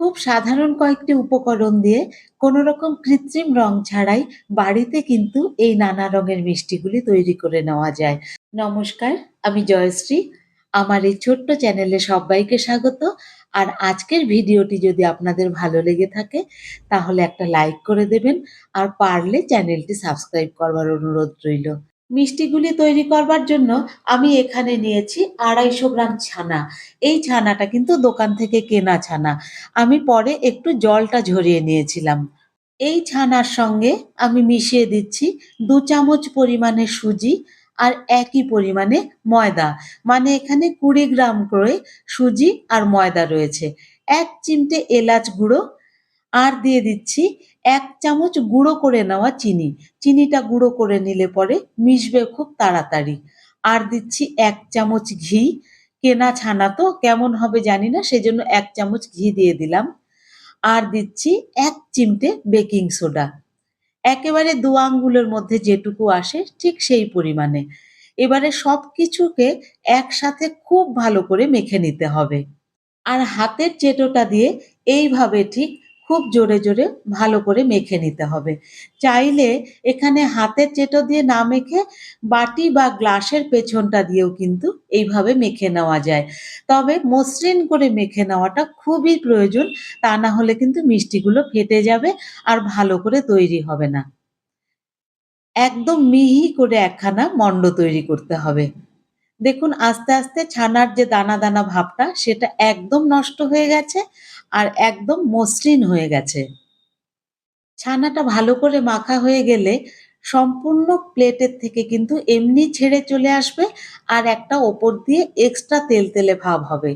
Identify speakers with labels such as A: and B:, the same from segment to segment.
A: খুব সাধারণ কয়েকটি উপকরণ দিয়ে কোনো রকম কৃত্রিম রং ছাড়াই বাড়িতে কিন্তু এই নানা রঙের মিষ্টিগুলি তৈরি করে নেওয়া যায়। নমস্কার, আমি জয়শ্রী। আমার এই ছোট্ট চ্যানেলে সব্বাইকে স্বাগত। আর আজকের ভিডিওটি যদি আপনাদের ভালো লেগে থাকে তাহলে একটা লাইক করে দেবেন আর পারলে চ্যানেলটি সাবস্ক্রাইব করবার অনুরোধ রইল। মিষ্টিগুলি তৈরি করবার জন্য আমি এখানে নিয়েছি ২৫০ গ্রাম ছানা। এই ছানাটা কিন্তু দোকান থেকে কেনা ছানা। আমি পরে একটু জলটা ঝরিয়ে নিয়েছিলাম। এই ছানার সঙ্গে আমি মিশিয়ে দিচ্ছি দু চামচ পরিমাণে সুজি আর একই পরিমাণে ময়দা। মানে এখানে ২০ গ্রাম করে সুজি আর ময়দা রয়েছে। এক চিমটে এলাচ গুঁড়ো আর দিয়ে দিচ্ছি ১ চামচ গুঁড়ো করে নেওয়া চিনি। চিনিটা গুঁড়ো করে নিলে পরে মিশবে খুব তাড়াতাড়ি। আর দিচ্ছি এক চামচ ঘি। কেনা ছানা তো, কেমন হবে জানি না, সেজন্য এক চামচ ঘি দিয়ে দিলাম। আর দিচ্ছি এক চিমটে বেকিং সোডা। একেবারে দু আঙ্গুলের মধ্যে যেটুকু আসে, ঠিক সেই পরিমাণে। এবারে সব কিছুকে একসাথে খুব ভালো করে মেখে নিতে হবে। আর হাতের চেটোটা দিয়ে এইভাবে ঠিক খুব জোরে জোরে ভালো করে মেখে নিতে হবে। চাইলে এখানে হাতের চেটো দিয়ে না মেখে বাটি বা গ্লাসের পেছনটা দিয়েও কিন্তু এইভাবে মেখে নেওয়া যায়। তবে মসৃণ করে মেখে নেওয়াটা খুবই প্রয়োজন। তা না হলে কিন্তু মিষ্টিগুলো ফেটে যাবে আর ভালো করে তৈরি হবে না। একদম মিহি করে একখানা মণ্ড তৈরি করতে হবে। দেখুন, আস্তে আস্তে ছানার যে দানা দানা ভাবটা, সেটা একদম নষ্ট হয়ে গেছে আর একদম মসৃণ হয়ে গেছে। ছানাটা ভালো করে মাখা হয়ে গেলে সম্পূর্ণ প্লেটের থেকে কিন্তু এমনি ছেড়ে চলে আসবে আর একটা ওপর দিয়ে এক্সট্রা তেলতেলে ভাব হবে।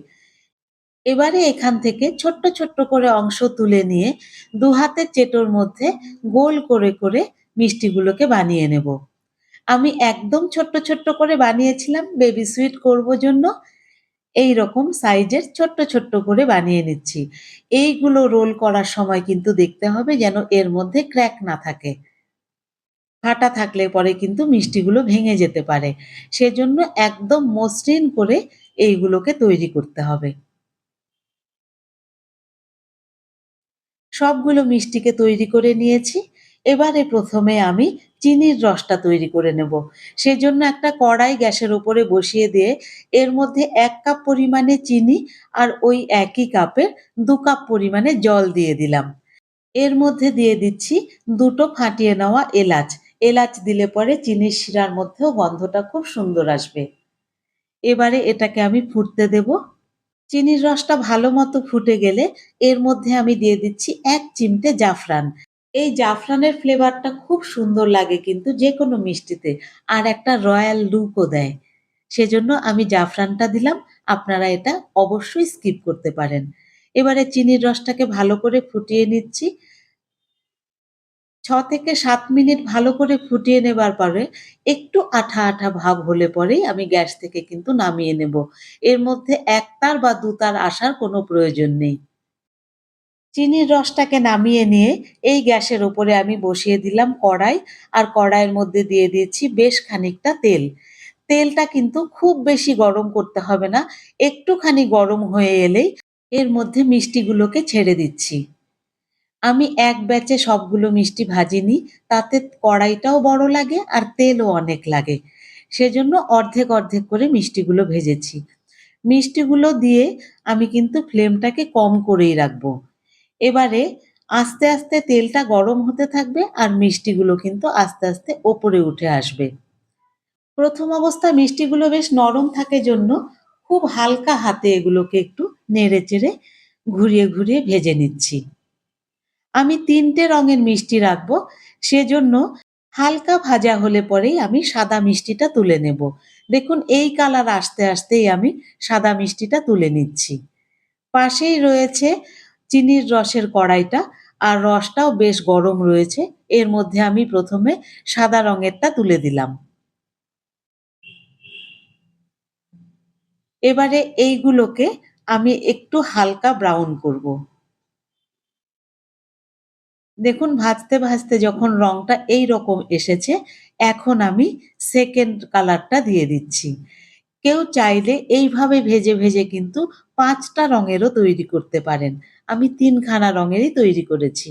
A: এবারে এখান থেকে ছোট্ট ছোট্ট করে অংশ তুলে নিয়ে দু হাতের চেটোর মধ্যে গোল করে করে মিষ্টিগুলোকে বানিয়ে নেব। আমি একদম ছোট্ট ছোট্ট করে বানিয়েছিলাম বেবি সুইট করব জন্য। এই রকম সাইজের ছোট্ট ছোট্ট করে বানিয়ে নিচ্ছি। এইগুলো রোল করার সময় কিন্তু দেখতে হবে যেন এর মধ্যে ক্র্যাক না থাকে। ফাটা থাকলে পরে কিন্তু মিষ্টিগুলো ভেঙে যেতে পারে। সেজন্য একদম মসৃণ করে এইগুলোকে তৈরি করতে হবে। সবগুলো মিষ্টিকে তৈরি করে নিয়েছি। এবারে প্রথমে আমি চিনির রসটা তৈরি করে নেব। সেজন্য একটা কড়াই গ্যাসের ওপরে বসিয়ে দিয়ে এর মধ্যে এক কাপ পরিমাণে চিনি আর ওই একই কাপের দু কাপ পরিমাণে জল দিয়ে দিলাম। এর মধ্যে দিয়ে দিচ্ছি দুটো ফাটিয়ে নেওয়া এলাচ। এলাচ দিলে পরে চিনির শিরার মধ্যেও গন্ধটা খুব সুন্দর আসবে। এবারে এটাকে আমি ফুটতে দেব। চিনির রসটা ভালো মতো ফুটে গেলে এর মধ্যে আমি দিয়ে দিচ্ছি এক চিমটে জাফরান। এই জাফরানের ফ্লেভারটা খুব সুন্দর লাগে কিন্তু যে কোনো মিষ্টিতে, আর একটা রয়্যাল লুকও দেয়। সেজন্য আমি জাফরানটা দিলাম। আপনারা এটা অবশ্যই স্কিপ করতে পারেন। এবারে চিনির রসটাকে ভালো করে ফুটিয়ে নিচ্ছি। ছ থেকে সাত মিনিট ভালো করে ফুটিয়ে নেবার পরে একটু আঠা আঠা ভাব হলে পরেই আমি গ্যাস থেকে কিন্তু নামিয়ে নেব। এর মধ্যে ১ তার বা দু তার আসার কোনো প্রয়োজন নেই। চিনির রসটাকে নামিয়ে নিয়ে এই গ্যাসের ওপরে আমি বসিয়ে দিলাম কড়াই আর কড়াইয়ের মধ্যে দিয়ে দিয়েছি বেশ খানিকটা তেল। তেলটা কিন্তু খুব বেশি গরম করতে হবে না। একটুখানি গরম হয়ে এলেই এর মধ্যে মিষ্টিগুলোকে ছেড়ে দিচ্ছি। আমি এক ব্যাচে সবগুলো মিষ্টি ভাজিনি। তাতে কড়াইটাও বড় লাগে আর তেলও অনেক লাগে। সেজন্য অর্ধেক অর্ধেক করে মিষ্টিগুলো ভেজেছি। মিষ্টিগুলো দিয়ে আমি কিন্তু ফ্লেমটাকে কম করেই রাখব। এবারে আস্তে আস্তে তেলটা গরম হতে থাকবে আর মিষ্টিগুলো কিন্তু আস্তে আস্তে ওপরে উঠে আসবে। প্রথম অবস্থায় মিষ্টিগুলো বেশ নরম থাকে জন্য খুব হালকা হাতে এগুলোকে একটু নেড়ে চেড়ে ঘুরিয়ে ঘুরিয়ে ভেজে নিচ্ছি। আমি তিনটে রঙের মিষ্টি রাখব, সেজন্য হালকা ভাজা হলে পরেই আমি সাদা মিষ্টিটা তুলে নেব। দেখুন, এই কালার আসতে আসতেই আমি সাদা মিষ্টিটা তুলে নিচ্ছি। পাশেই রয়েছে চিনির রসের কড়াইটা আর রসটাও বেশ গরম রয়েছে। এর মধ্যে আমি প্রথমে সাদা রঙেরটা তুলে দিলাম। এবারে এইগুলোকে আমি একটু হালকা ব্রাউন করব। দেখুন, ভাজতে ভাজতে যখন রংটা এই রকম এসেছে, এখন আমি সেকেন্ড কালারটা দিয়ে দিচ্ছি। কেউ চাইলে এইভাবে ভেজে ভেজে কিন্তু পাঁচটা রঙেরও তৈরি করতে পারেন। আমি তিনখানা রঙেরই তৈরি করেছি।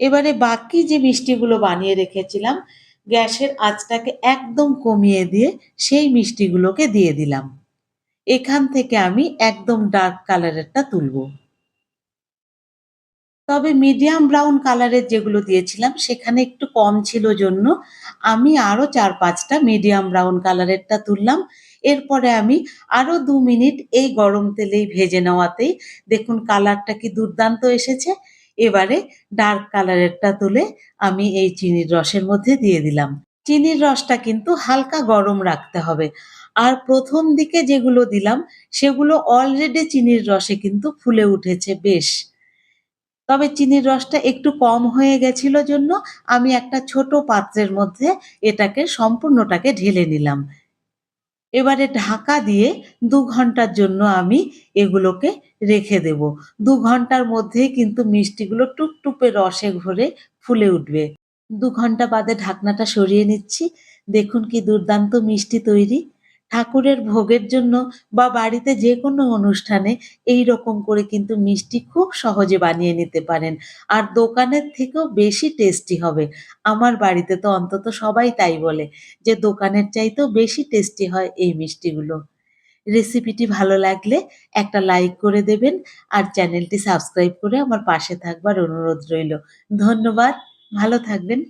A: এবারে বাকি যে মিষ্টিগুলো বানিয়ে রেখেছিলাম, গ্যাসের আঁচটাকে একদম কমিয়ে দিয়ে সেই মিষ্টিগুলোকে দিয়ে দিলাম। এখান থেকে আমি একদম ডার্ক কালারেরটা তুলব। তবে মিডিয়াম ব্রাউন কালারের যেগুলো দিয়েছিলাম, সেখানে একটু কম ছিল জন্য আমি আরও চার পাঁচটা মিডিয়াম ব্রাউন কালারেরটা তুললাম। এরপরে আমি আরও দু মিনিট এই গরম তেলেই ভেজে নেওয়াতেই দেখুন কালারটা কি দুর্দান্ত এসেছে। এবারে ডার্ক কালারেরটা তুলে আমি এই চিনির রসের মধ্যে দিয়ে দিলাম। চিনির রসটা কিন্তু হালকা গরম রাখতে হবে। আর প্রথম দিকে যেগুলো দিলাম, সেগুলো অলরেডি চিনির রসে কিন্তু ফুলে উঠেছে বেশ। তবে চিনির রসটা একটু কম হয়ে গেছিল জন্য আমি একটা ছোট পাত্রের মধ্যে এটাকে সম্পূর্ণটাকে ঢেলে নিলাম। এবারে ঢাকা দিয়ে দু ঘণ্টার জন্য আমি এগুলোকে রেখে দেব। দু ঘণ্টার মধ্যেই কিন্তু মিষ্টিগুলো টুপটুপে রসে ভরে ফুলে উঠবে। দু ঘণ্টা বাদে ঢাকনাটা সরিয়ে নিচ্ছি। দেখুন কি দুর্দান্ত মিষ্টি তৈরি। ঠাকুরের ভোগের জন্য বা বাড়িতে যে কোনো অনুষ্ঠানে এই রকম করে কিন্তু মিষ্টি খুব সহজে বানিয়ে নিতে পারেন। আর দোকানের থেকেও বেশি টেস্টি হবে। আমার বাড়িতে তো অন্তত সবাই তাই বলে যে দোকানের চাইতেও বেশি টেস্টি হয় এই মিষ্টিগুলো। রেসিপিটি ভালো লাগলে একটা লাইক করে দেবেন আর চ্যানেলটি সাবস্ক্রাইব করে আমার পাশে থাকবার অনুরোধ রইল। ধন্যবাদ, ভালো থাকবেন।